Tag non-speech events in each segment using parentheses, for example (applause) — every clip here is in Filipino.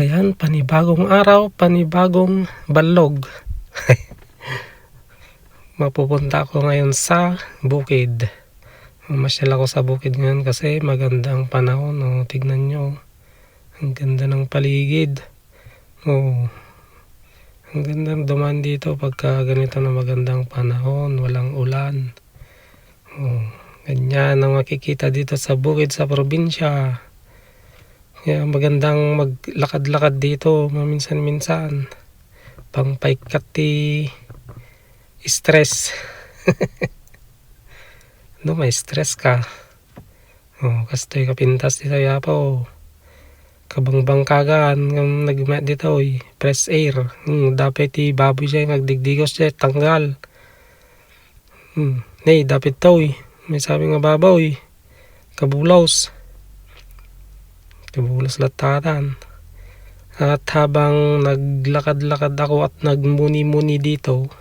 Ayan, panibagong araw, panibagong balog. (laughs) Mapupunta ako ngayon sa bukid. Mamasyal ako sa bukid ngayon kasi magandang panahon. Oh, tignan nyo. Ang ganda ng paligid. Oh, ang ganda duman dito pagka ganito na magandang panahon. Walang ulan. Oh, ganyan ang makikita dito sa bukid sa probinsya. Kaya magandang maglakad-lakad dito maminsan-minsan. Pang paikati stress. (laughs) no, may stress ka. Oh, kastoy kapintas dito ya po. Kabangbang kagan ng nagmet dito oy. Press air. Hmm, dapat ti baboy siya nagdigdigos siya tanggal. Hmm, nay dapat to. May sabi nga babaw oy. Kabulaws. Kabulas latatan. At habang naglakad-lakad ako at nagmuni-muni dito,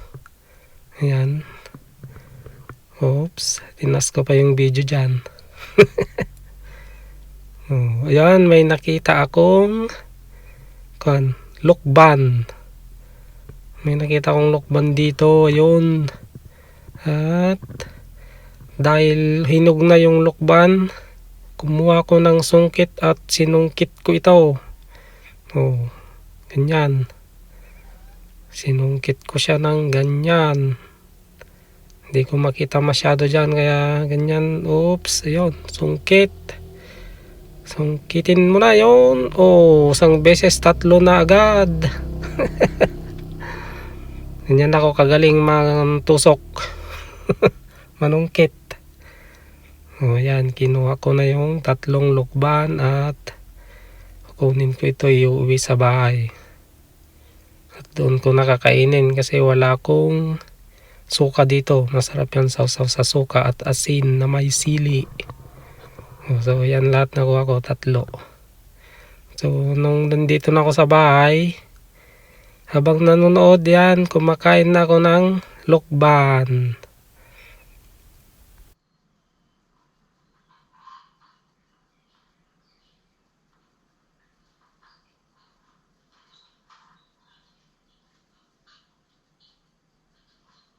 ayan, oops, tinas ko pa yung video dyan. (laughs) oh, ayan, may nakita akong kan, lukban. May nakita akong lukban dito, ayun. At dahil hinog na yung lukban, kumuha ko ng sungkit at sinungkit ko ito. Oh, ganyan. Sinungkit ko siya ng ganyan. Hindi ko makita masyado dyan, kaya ganyan. Oops, ayun, sungkit. Sungkitin mo na yon. Oh, isang beses tatlo na agad. (laughs) ganyan ako kagaling mantusok. (laughs) Manungkit. O yan, kinuha ko na yung tatlong lukban at kunin ko ito iuwi sa bahay. At doon ko nakakainin kasi wala akong suka dito. Masarap yan sausaw sa suka at asin na may sili. O, So yan lahat nakuha ko, tatlo. So nung nandito na ako sa bahay, habang nanonood yan, kumakain na ako ng lukban.